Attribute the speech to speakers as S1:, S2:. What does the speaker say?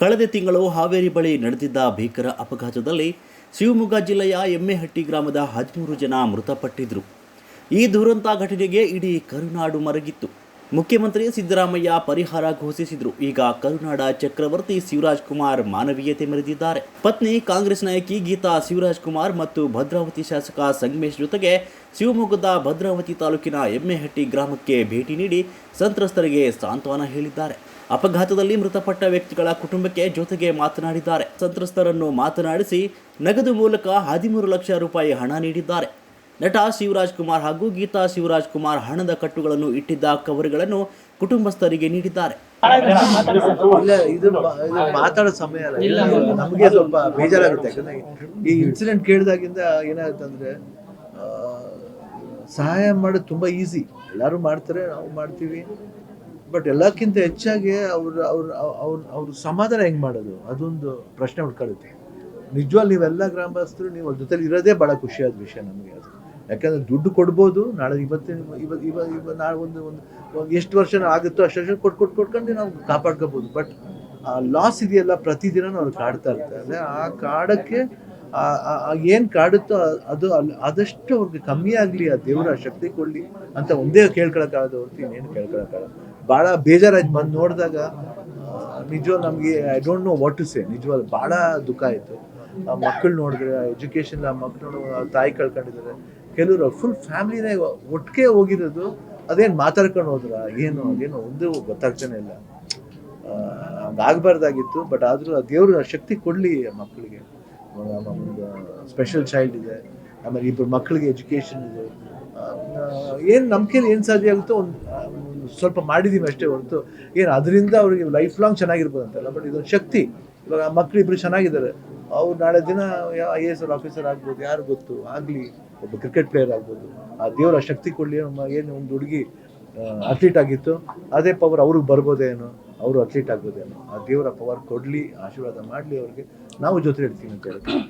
S1: ಕಳೆದ ತಿಂಗಳು ಹಾವೇರಿ ಬಳಿ ನಡೆದಿದ್ದ ಭೀಕರ ಅಪಘಾತದಲ್ಲಿ ಶಿವಮೊಗ್ಗ ಜಿಲ್ಲೆಯ ಎಮ್ಮೆಹಟ್ಟಿ ಗ್ರಾಮದ ಹದಿಮೂರು ಜನ ಮೃತಪಟ್ಟಿದ್ರು. ಈ ದುರಂತ ಘಟನೆಗೆ ಇಡೀ ಕರುನಾಡು ಮರಗಿತ್ತು. ಮುಖ್ಯಮಂತ್ರಿ ಸಿದ್ದರಾಮಯ್ಯ ಪರಿಹಾರ ಘೋಷಿಸಿದ್ರು. ಈಗ ಕರುನಾಡ ಚಕ್ರವರ್ತಿ ಶಿವರಾಜ್ ಕುಮಾರ್ ಮಾನವೀಯತೆ ಮೆರೆದಿದ್ದಾರೆ. ಪತ್ನಿ ಕಾಂಗ್ರೆಸ್ ನಾಯಕಿ ಗೀತಾ ಶಿವರಾಜ್ ಕುಮಾರ್ ಮತ್ತು ಭದ್ರಾವತಿ ಶಾಸಕ ಸಂಗಮೇಶ್ ಜೊತೆಗೆ ಶಿವಮೊಗ್ಗದ ಭದ್ರಾವತಿ ತಾಲೂಕಿನ ಎಮ್ಮೆಹಟ್ಟಿ ಗ್ರಾಮಕ್ಕೆ ಭೇಟಿ ನೀಡಿ ಸಂತ್ರಸ್ತರಿಗೆ ಸಾಂತ್ವನ ಹೇಳಿದ್ದಾರೆ. ಅಪಘಾತದಲ್ಲಿ ಮೃತಪಟ್ಟ ವ್ಯಕ್ತಿಗಳ ಕುಟುಂಬಕ್ಕೆ ಜೊತೆಗೆ ಮಾತನಾಡಿದ್ದಾರೆ. ಸಂತ್ರಸ್ತರನ್ನು ಮಾತನಾಡಿಸಿ ನಗದು ಮೂಲಕ ಹದಿಮೂರು ಲಕ್ಷ ರೂಪಾಯಿ ಹಣ ನೀಡಿದ್ದಾರೆ. ನಟ ಶಿವರಾಜ್ ಕುಮಾರ್ ಹಾಗೂ ಗೀತಾ ಶಿವರಾಜ್ ಕುಮಾರ್ ಹಣದ ಕಟ್ಟುಗಳನ್ನು ಇಟ್ಟಿದ್ದ ಕವರ್ಗಳನ್ನು ಕುಟುಂಬಸ್ಥರಿಗೆ ನೀಡಿದ್ದಾರೆ.
S2: ಇಲ್ಲ ಇದು ಮಾತಾಡೋ ಸಮಯ ಅಲ್ಲ. ಇಲ್ಲ. ನಮಗೆ ಸ್ವಲ್ಪ ಬೇಜಾರಾಗುತ್ತೆ. ಯಾಕಂದ್ರೆ ಈ ಇನ್ಸಿಡೆಂಟ್ ಕೇಳಿದಾಗಿಂದ ಏನಾಗುತ್ತಂದ್ರೆ ಸಹಾಯ ಮಾಡೋದು ತುಂಬಾ ಈಸಿ ಎಲ್ಲರೂ ಮಾಡ್ತಾರೆ ನಾವು ಮಾಡ್ತೀವಿ. ಬಟ್ ಎಲ್ಲಕ್ಕಿಂತ ಹೆಚ್ಚಾಗಿ ಅವ್ರ ಅವ್ರ ಅವ್ರ ಅವ್ರ ಸಮಾಧಾನ ಹೆಂಗ್ ಮಾಡೋದು? ಅದೊಂದು ಪ್ರಶ್ನೆ ಉಳ್ಕೊಳ್ಳುತ್ತೆ. ನಿಜವಾಗ್ಲು ನೀವೆಲ್ಲ ಗ್ರಾಮಸ್ಥರು, ನೀವು ಅವ್ರ ಜೊತೆಲಿ ಇರೋದೇ ಬಹಳ ಖುಷಿಯಾದ ವಿಷಯ ನಮಗೆ ಅದು. ಯಾಕಂದ್ರೆ ದುಡ್ಡು ಕೊಡ್ಬೋದು, ನಾಳೆ ಇವತ್ತಿನ ಇವಾಗ ಇವಾಗ ಇವ, ನಾಳೆ ಒಂದು ಒಂದು ಎಷ್ಟು ವರ್ಷ ಆಗುತ್ತೋ ಅಷ್ಟು ವರ್ಷ ಕೊಟ್ಟು ಕೊಟ್ಟು ಕೊಟ್ಕೊಂಡು ನಾವು ಕಾಪಾಡ್ಕೋಬೋದು. ಬಟ್ ಆ ಲಾಸ್ ಇದೆಯಲ್ಲ ಪ್ರತಿದಿನ ಅವ್ರು ಕಾಡ್ತಾ ಇರ್ತಾರೆ. ಆ ಕಾಡಕ್ಕೆ ಏನ್ ಕಾಡುತ್ತೋ ಅದು ಅಲ್ಲಿ ಆದಷ್ಟು ಅವ್ರಿಗೆ ಕಮ್ಮಿ ಆಗಲಿ, ಆ ದೇವರ ಶಕ್ತಿ ಕೊಡ್ಲಿ ಅಂತ ಒಂದೇ ಕೇಳ್ಕೊಳಕ್ಕಾಗದು ಹೊರತು ಇನ್ನೇನು ಕೇಳ್ಕೊಳಕ್ಕಾಗಲ್ಲ. ಭಾಳ ಬೇಜಾರಾಯ್ತು ಬಂದು ನೋಡಿದಾಗ ನಿಜವಾಗ ನಮಗೆ I don't know what to say ನಿಜವಾಗ ಭಾಳ ದುಃಖ ಆಯಿತು. ಮಕ್ಕಳು ನೋಡಿದ್ರೆ ಎಜುಕೇಶನ್ ಆ ಮಕ್ಕಳು ತಾಯಿ ಕಳ್ಕೊಂಡಿದ್ದಾರೆ. ಕೆಲವರು ಫುಲ್ ಫ್ಯಾಮಿಲಿನೇ ಒಟ್ಟಿಗೆ ಹೋಗಿರೋದು, ಅದೇನು ಮಾತಾಡ್ಕೊಂಡು ಹೋದ್ರ, ಏನು, ಅದೇನು ಒಂದು ಗೊತ್ತಾಗ್ತಾನೆ ಇಲ್ಲ. ಹಂಗಾಗಬಾರ್ದಾಗಿತ್ತು ಬಟ್ ಆದರೂ ಆ ದೇವ್ರ ಶಕ್ತಿ ಕೊಡಲಿ ಮಕ್ಕಳಿಗೆ ಸ್ಪೆಷಲ್ ಚೈಲ್ಡ್ ಇದೆ. ಆಮೇಲೆ ಇಬ್ಬರು ಮಕ್ಕಳಿಗೆ ಎಜುಕೇಷನ್ ಇದೆ. ಏನು ನಮ್ಮ ಏನು ಸಾಧ್ಯ ಆಗುತ್ತೋ ಒಂದು ಸ್ವಲ್ಪ ಮಾಡಿದ್ದೀವಿ ಅಷ್ಟೇ ಹೊರತು. ಏನು ಅದರಿಂದ ಅವ್ರಿಗೆ ಲೈಫ್ ಲಾಂಗ್ ಚೆನ್ನಾಗಿರ್ಬೋದು ಅಂತಲ್ಲ ಬಟ್ ಇದೊಂದು ಶಕ್ತಿ. ಇವಾಗ ಆ ಮಕ್ಕಳು ಇಬ್ಬರು ಚೆನ್ನಾಗಿದ್ದಾರೆ. ಅವ್ರು ನಾಳೆ ದಿನ ಐ ಎ ಎಸ್ ಆಫೀಸರ್ ಆಗ್ಬೋದು, ಯಾರು ಗೊತ್ತು? ಆಗಲಿ, ಒಬ್ಬ ಕ್ರಿಕೆಟ್ ಪ್ಲೇಯರ್ ಆಗ್ಬೋದು. ಆ ದೇವರ ಶಕ್ತಿ ಕೊಡಲಿ ಏನು ಒಂದು ಹುಡುಗಿ ಅಥ್ಲೀಟ್ ಆಗಿತ್ತು. ಅದೇ ಪವರ್ ಅವ್ರಿಗೆ ಬರ್ಬೋದೇನೋ. ಅವರು ಅಥ್ಲೀಟ್ ಆಗೋದೇನೋ ಆ ದೇವರ ಪವರ್ ಕೊಡಲಿ, ಆಶೀರ್ವಾದ ಮಾಡಲಿ ಅವ್ರಿಗೆ. ನಾವು ಜೊತೆ ಇರ್ತೀವಿ ಅಂತ ಹೇಳ್ತೀವಿ.